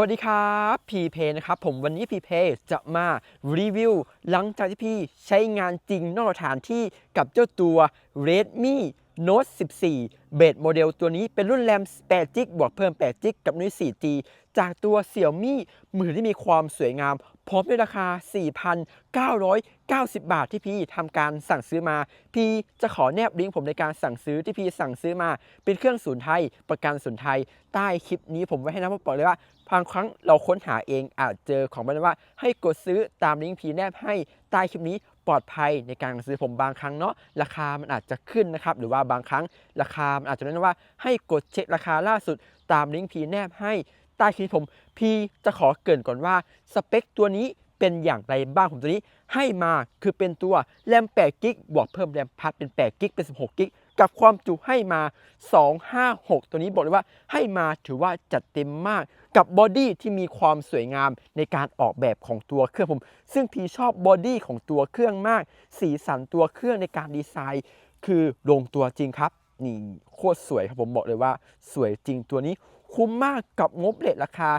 สวัสดีครับพีเพนะครับ ผมวันนี้พีเพจะมารีวิว หลังจากที่พี่ใช้งานจริงนอกสถานที่กับเจ้าตัว Redmi Note 14 เบสโมเดลตัวนี้เป็นรุ่นแรม8 g b บวกเพิ่ม8 g b กับนุ้ย 4G จากตัว Xiaomi มือถือที่มีความสวยงาม พร้อมด้วยราคา 4,990 บาทที่พี่ทำการสั่งซื้อมา พี่จะขอแนบลิงก์ผมในการสั่งซื้อที่พี่สั่งซื้อมา เป็นเครื่องศูนย์ไทย ประกันศูนย์ไทย ใต้คลิปนี้ผมไว้ให้นะผมบอกเลยว่าบางครั้งเราค้นหาเองอาจเจอของมันว่า ให้กดซื้อตามลิงก์พีแนบให้ใต้คลิปนี้ปลอดภัยในการซื้อผมบางครั้งเนาะราคามันอาจจะขึ้นนะครับหรือว่าบางครั้งราคามันอาจจะนั้นว่าให้กดเช็คราคาล่าสุดตามลิงก์พีแนบให้ ใต้คลิปผม พี่จะขอเกินก่อนว่าสเปคตัวนี้เป็นอย่างไรบ้างผมตัวนี้ให้มาคือเป็นตัวแรม8กิกบวกเพิ่มแรมพัดเป็น8กิกเป็น 16กิกกับความจุให้มา 256 ตัวนี้บอกเลยว่าให้มาถือว่าจัดเต็มมาก กับบอดี้ที่มีความสวยงามในการออกแบบของตัวเครื่องผม ซึ่งพี่ชอบบอดี้ของตัวเครื่องมาก สีสันตัวเครื่องในการดีไซน์ คือลงตัวจริงครับ นี่โคตรสวยครับผมบอกเลยว่า สวยจริงตัวนี้ คุ้มมากกับงบเลทราคา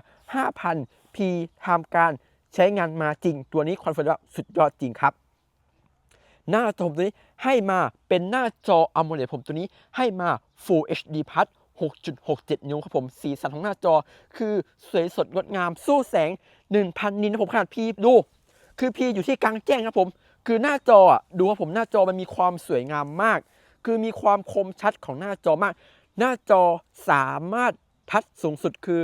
5,000พีทำการใช้งานมาจริง ตัวนี้คอนเฟิร์มว่าสุดยอดจริงครับ หน้าจอผมตัวนี้ให้มาเป็นหน้าจอ AMOLED ผมตัวนี้ให้มา Full HD Plus 6.67 นิ้วครับผม สีสันของหน้าจอ คือสวยสดงดงาม สู้แสง 1,000 นินนะผมขนาดพีดู คือพีอยู่ที่กลางแจ้งครับผม คือหน้าจออะดูครับผมหน้าจอมันมีความสวยงามมาก คือมีความคมชัดของหน้าจอมาก หน้าจอสามารถ ทัชสูงสุดคือ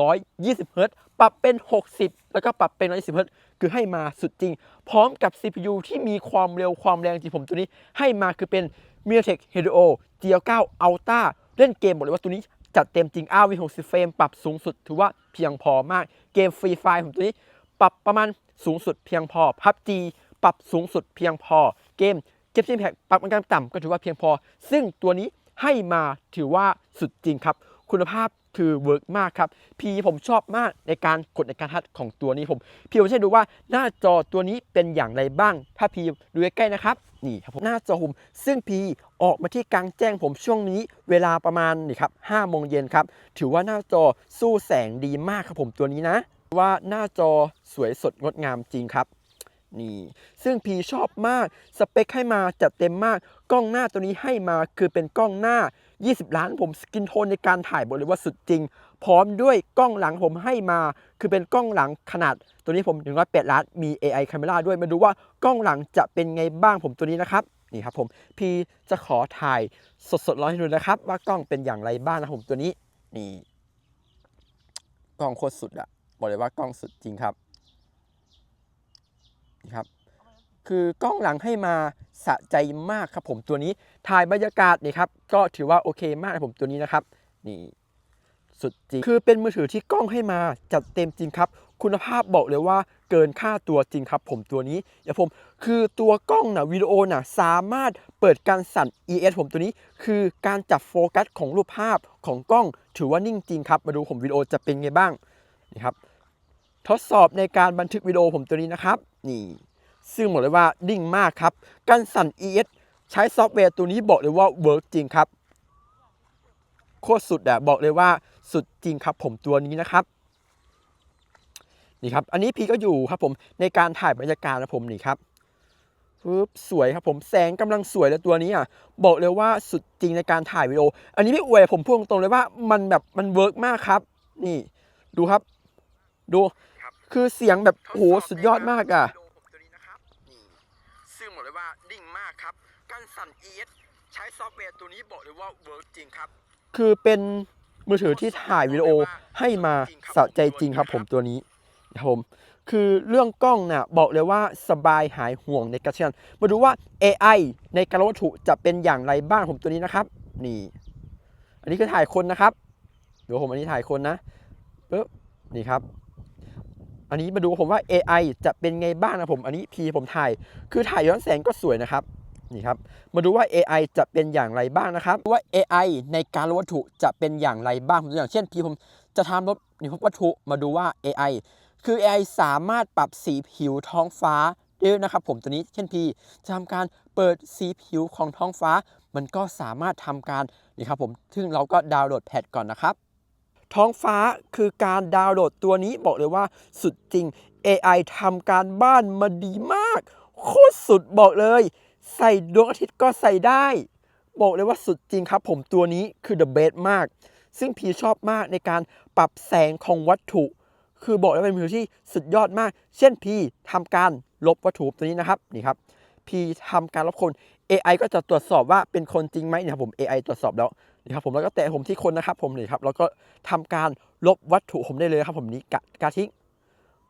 120เฮิรตปรับเป็น 60 แล้วก็ปรับเป็น 120เฮิรตคือให้มาสุดจริง พร้อมกับ CPU ที่มีความเร็วความแรงจริงผมตัวนี้ให้มาคือเป็น MediaTek Helio G9 Ultra เล่นเกมบอกเลยว่าตัวนี้จัดเต็มจริง RV 60เฟรมปรับสูงสุดถือว่าเพียงพอมาก เกมฟรีไฟล์ผมตัวนี้ ปรับประมาณสูงสุดเพียงพอ PUBG ปรับสูงสุดเพียงพอ เกมเก็บชิมแพกปรับมันการต่ำก็ถือว่าเพียงพอ ซึ่งตัวนี้ให้มาถือว่าสุดจริงครับ คุณภาพคือเวิร์กมากครับ พีผมชอบมากในการกดในการทัดของตัวนี้ผมพี่ผมจะให้ดูว่าหน้าจอตัวนี้เป็นอย่างไรบ้าง ถ้าพีดูใกล้ๆนะครับนี่ครับผมหน้าจอผมซึ่งพีออกมาที่กลางแจ้งผมช่วงนี้ เวลาประมาณนี่ครับ5โมงเย็นครับถือว่าหน้าจอสู้แสงดีมากครับผมตัวนี้นะ ว่าหน้าจอสวยสดงดงามจริงครับนี่ซึ่งพีชอบมากสเปคให้มาจัดเต็มมาก กล้องหน้าตัวนี้ให้มาคือเป็นกล้องหน้า 20 ล้านผมสกินโทนในการถ่ายบอกเลยว่าสุดจริง พร้อมด้วยกล้องหลังผมให้มา คือเป็นกล้องหลังขนาด ตัวนี้ผม108ล้านมี AI Camera ด้วยมาดูว่ากล้องหลังจะเป็นไงบ้างผมตัวนี้นะครับนี่ครับผมพีจะขอถ่ายสดๆร้อยให้ดูนะครับ ว่ากล้องเป็นอย่างไรบ้างนะผมตัวนี้นี่กล้องโคตรสุดอะบอกเลยว่ากล้องสุดจริงครับนี่ครับ คือกล้องหลังให้มาสะใจมากครับผมตัวนี้ถ่ายบรรยากาศนี่ครับก็ถือว่าโอเคมากนะผมตัวนี้นะครับนี่สุดจริงคือเป็นมือถือที่กล้องให้มาจัดเต็มจริงครับ คุณภาพบอกเลยว่าเกินค่าตัวจริงครับ ผมตัวนี้อย่าผมคือตัวกล้องนะวิดีโอนะสามารถเปิดการสั่น ES ผมตัวนี้ คือการจับโฟกัสของรูปภาพของกล้องถือว่านิ่งจริงครับ มาดูผมวิดีโอจะเป็นไงบ้างนี่ครับ ทดสอบในการบันทึกวิดีโอผมตัวนี้นะครับ นี่ ซึ่งบอกเลยว่าดิ่งมากครับการสั่น ES ใช้ซอฟต์แวร์ตัวนี้บอกเลยว่าเวิร์กจริงครับ โคตรสุดอะบอกเลยว่าสุดจริงครับ ผมตัวนี้นะครับนี่ครับ อันนี้พีก็อยู่ครับผมในการถ่ายบรรยากาศนะผมนี่ครับปึ๊บสวยครับผมแสงกำลังสวยเลยตัวนี้อะบอกเลยว่าสุดจริงในการถ่ายวิดีโอ อันนี้ไม่อวยผมพูดตรงๆเลยว่ามันแบบมันเวิร์กมากครับ นี่ ดูครับ ดู คือเสียงแบบโอ้โหสุดยอดมากอะ ซึ่งบอกเลยว่าดิ่งมากครับ การสั่น ES ใช้ซอฟต์แวร์ตัวนี้บอกเลยว่าเวิร์กจริงครับ คือเป็นมือถือที่ถ่ายวิดีโอให้มาสะใจจริงครับผมตัวนี้นะครับผมคือเรื่องกล้องน่ะบอกเลยว่าสบายหายห่วงในการใช้งานมาดูว่า AI ในการวัตถุจะเป็นอย่างไรบ้างผมตัวนี้นะครับ นี่ อันนี้คือถ่ายคนนะครับเดี๋ยวผมอันนี้ถ่ายคนนะปึ๊บนี่ครับ อันนี้มาดูผมว่า AI จะเป็นไงบ้างนะผม อันนี้พีผมถ่าย คือถ่ายย้อนแสงก็สวยนะครับ นี่ครับมาดูว่า AI จะเป็นอย่างไรบ้างนะครับว่า AI ในการลดวัตถุจะเป็นอย่างไรบ้างผมตัวอย่างเช่นพี่ผมจะทำรถนี่พบวัตถุมาดูว่า AI คือ AI สามารถปรับสีผิวท้องฟ้าได้นะครับ ผมตัวนี้เช่นพี่จะทำการเปิดสีผิวของท้องฟ้า มันก็สามารถทำการนี่ครับผมซึ่งเราก็ดาวน์โหลดแพทก่อนนะครับ ท้องฟ้าคือการดาวน์โหลดตัวนี้บอกเลยว่าสุดจริง AI ทำการบ้านมาดีมากโคตรสุดบอกเลย ใส่ดวงอาทิตย์ก็ใส่ได้ บอกเลยว่าสุดจริงครับ ผมตัวนี้คือ the best มาก ซึ่งพีชอบมากในการปรับแสงของวัตถุ คือบอกเลยเป็นมือที่สุดยอดมาก เช่นพีทำการลบวัตถุตัวนี้นะครับนี่ครับพีทำการลบคน AI ก็จะตรวจสอบว่าเป็นคนจริงไหมเนี่ยครับผม AI ตรวจสอบแล้วนี่ครับผมแล้วก็แตะผมที่คนนะครับ ผมนี่ครับแล้วก็ทำการลบวัตถุผมได้เลยครับ ผมนี้กะกาทิ้ง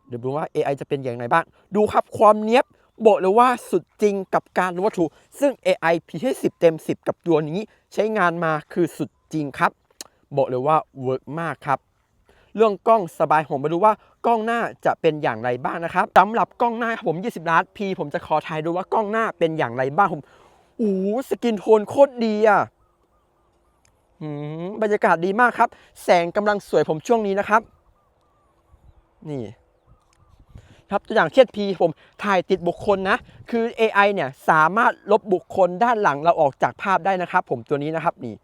เดี๋ยวดูว่า AI จะเป็นอย่างไรบ้าง ดูครับความเนี้ยบ บอกเลยว่าสุดจริงกับการลบวัตถุ ซึ่ง AI พีให้ 10 เต็ม 10 กับตัวนี้ ใช้งานมาคือสุดจริงครับ บอกเลยว่าเวิร์กมากครับ เรื่องกล้องสบายผมมาดูว่ากล้องหน้าจะเป็นอย่างไรบ้างนะครับสำหรับกล้องหน้าผม 20 ล้านพีผมจะขอถ่ายดูว่ากล้องหน้าเป็นอย่างไรบ้างผมโอ้สกินโทนโคตรดีอะหืมบรรยากาศดีมากครับ แสงกำลังสวยผมช่วงนี้นะครับ นี่ ครับตัวอย่างเช่นพีผมถ่ายติดบุคคลนะคือ AI เนี่ยสามารถลบบุคคลด้านหลังเราออกจากภาพได้นะครับ ผมตัวนี้นะครับนี่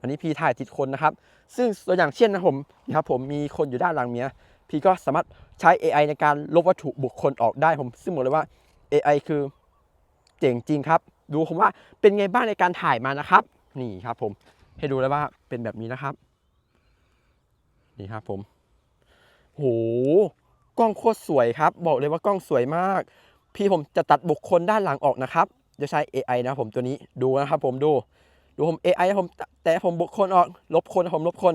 อันนี้พีถ่ายติดคนนะครับ ซึ่งตัวอย่างเช่นนะผมนะครับผมมีคนอยู่ด้านหลังเนี้ยพีก็สามารถใช้ AI ในการลบวัตถุบุคคลออกได้ผมซึ่งบอกเลยว่า AI คือเจ๋งจริงครับ ดูผมว่าเป็นไงบ้างในการถ่ายมานะครับ นี่ครับผมให้ดูแล้วว่าเป็นแบบนี้นะครับ นี่ครับผมโห กล้องโคตรสวยครับ บอกเลยว่ากล้องสวยมาก พี่ผมจะตัดบุคคลด้านหลังออกนะครับ จะใช้ AI นะผมตัวนี้ดูนะครับผมดูดูผม AI ผมแต่ผมบุคคลออกลบคนผมลบคน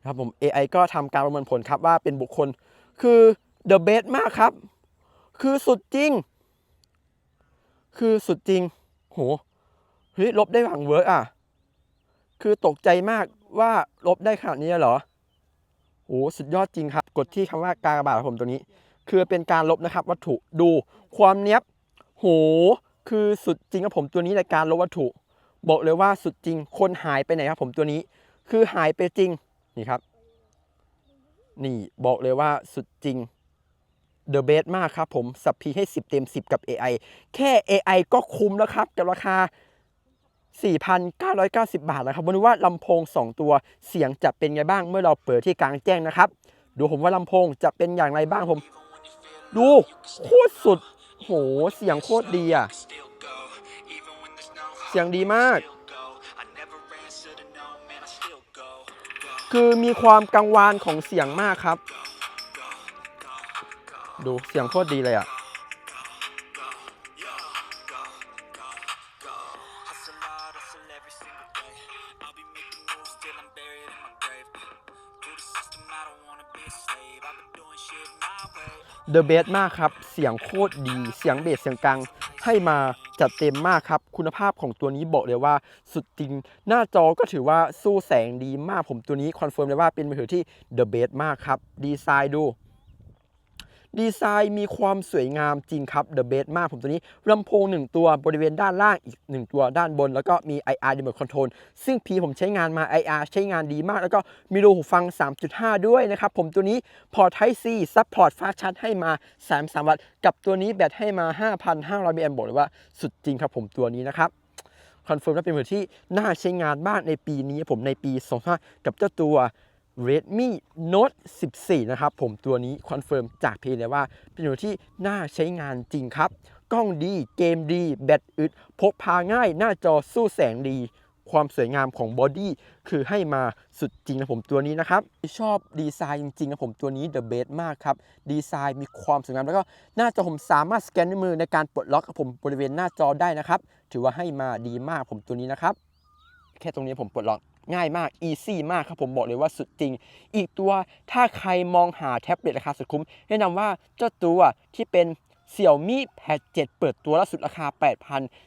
นะครับผม AI ก็ทำการประเมินผลครับว่าเป็นบุคคล คือ the best มากครับ คือสุดจริง คือสุดจริงโหเฮ้ยลบได้หวังเวิร์กอะ คือตกใจมากว่าลบได้ขนาดนี้เหรอโอ้สุดยอดจริงครับ กดที่คำว่ากากบาทของผมตัวนี้ คือเป็นการลบนะครับวัตถุดูความเนี้ยบโหคือสุดจริงครับผมตัวนี้ในการลบวัตถุ บอกเลยว่าสุดจริงคนหายไปไหนครับผมตัวนี้ คือหายไปจริงนี่ครับ นี่บอกเลยว่าสุดจริง The Best มากครับผมสับพีให้ 10 เต็ม 10 กับ AI แค่ AI ก็คุ้มแล้วครับ กับราคา 4,990 บาทแล้วครับมาดูว่าลำโพง 2 ตัวเสียงจะเป็นไงบ้างเมื่อเราเปิดที่กลางแจ้งนะครับ ดูผมว่าลำโพงจะเป็นอย่างไรบ้างผม ดูโคตรสุด โหเสียงโคตรดีอะ เสียงดีมาก คือมีความกังวานของเสียงมากครับ ดูเสียงโคตรดีเลยอะ The Best มากครับ เสียงโคตรดี เสียงเบสเสียงกลางให้มาจัดเต็มมากครับ คุณภาพของตัวนี้บอกเลยว่าสุดจริง หน้าจอก็ถือว่าสู้แสงดีมากผมตัวนี้คอนเฟิร์มเลยว่าเป็นมือถือที่ The Best มากครับ ดีไซน์ดู ดีไซน์มีความสวยงามจริงครับ The Best มากผมตัวนี้ลำโพง 1 ตัวบริเวณด้านล่างอีก 1 ตัวด้านบน แล้วก็มี IR Remote Control ซึ่งพีผมใช้งานมา IR ใช้งานดีมาก แล้วก็มีรูหูฟัง 3.5 ด้วยนะครับผมตัวนี้พอร์ต Type C ซัพพอร์ตฟ้าชาร์จให้มา33วัตต์กับตัวนี้แบตให้มา 5,500 mAh บอกเลยว่าสุดจริงครับผมตัวนี้นะครับคอนเฟิร์มว่าเป็นมือถือที่น่าใช้งานมากในปีนี้ผมในปี25กับเจ้าตัว Redmi Note 14 นะครับ ผมตัวนี้คอนเฟิร์มจากเพีเลยว่า เป็นมือถือที่น่าใช้งานจริงครับ กล้องดีเกมดี แบตอึด พกพาง่าย หน้าจอสู้แสงดี ความสวยงามของบอดี้คือให้มาสุดจริงนะผมตัวนี้นะครับ ชอบดีไซน์จริงๆนะผมตัวนี้ The Best มากครับ ดีไซน์มีความสวยงามแล้วก็หน้าจอผมสามารถสแกนด้วยมือในการปลดล็อกกับผมบริเวณหน้าจอได้นะครับ ถือว่าให้มาดีมากผมตัวนี้นะครับ แค่ตรงนี้ผมปลดล็อก ง่ายมาก อีซี่มากครับผมบอกเลยว่าสุดจริง อีกตัวถ้าใครมองหาแท็บเล็ตราคาสุดคุ้ม แนะนำว่าเจ้าตัวที่เป็น Xiaomi Pad 7เปิดตัวล่าสุดราคา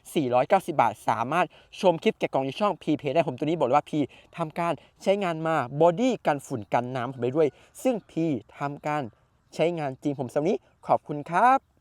8,490 บาท สามารถชมคลิปแกะกล่องในช่อง P เพได้ผมตัวนี้บอกเลยว่า P ทำการใช้งานมาบอดี้กันฝุ่นกันน้ำผมไปด้วย ซึ่ง P ทำการใช้งานจริงผมสำนี้ขอบคุณครับ